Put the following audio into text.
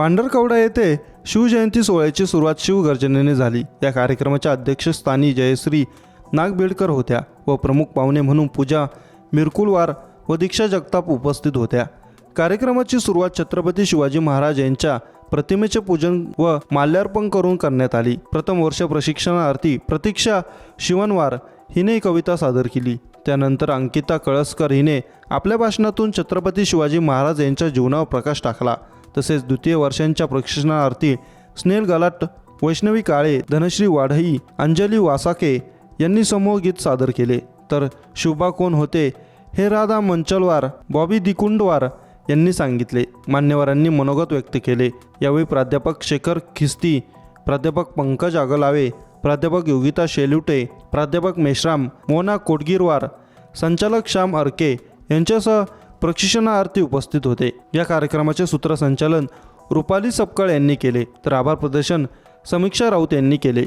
पांढरकवडा येथे शिवजयंती सोहळ्याची सुरुवात शिवगर्जनेने झाली. या कार्यक्रमाच्या अध्यक्षस्थानी जयश्री नागबेडकर होत्या व प्रमुख पाहुणे म्हणून पूजा मिरकुलवार व दीक्षा जगताप उपस्थित होत्या. कार्यक्रमाची सुरुवात छत्रपती शिवाजी महाराज यांच्या प्रतिमेचे पूजन व माल्यार्पण करून करण्यात आली. प्रथम वर्ष प्रशिक्षणार्थी प्रतीक्षा शिवनवार हिने कविता सादर केली. त्यानंतर अंकिता कळसकर हिने आपल्या भाषणातून छत्रपती शिवाजी महाराज यांच्या जीवनावर प्रकाश टाकला. तसेच द्वितीय वर्षांच्या प्रशिक्षणार्थी स्नेल गलाट वैष्णवी काळे धनश्री वाढई अंजली वासाके यांनी समूह गीत सादर केले. तर शुभा कोण होते हे राधा मंचलवार बॉबी दिकुंडवार यांनी सांगितले. मान्यवरांनी मनोगत व्यक्त केले. यावेळी प्राध्यापक शेखर खिस्ती प्राध्यापक पंकज आगलावे प्राध्यापक योगिता शेलुटे प्राध्यापक मेश्राम मोना कोटगिरवार संचालक श्याम अर्के यांच्यासह प्रशिक्षणार्थी उपस्थित होते. या कार्यक्रमाचे सूत्रसंचालन रुपाली सपकाळ यांनी केले तर आभार प्रदर्शन समीक्षा राऊत यांनी केले.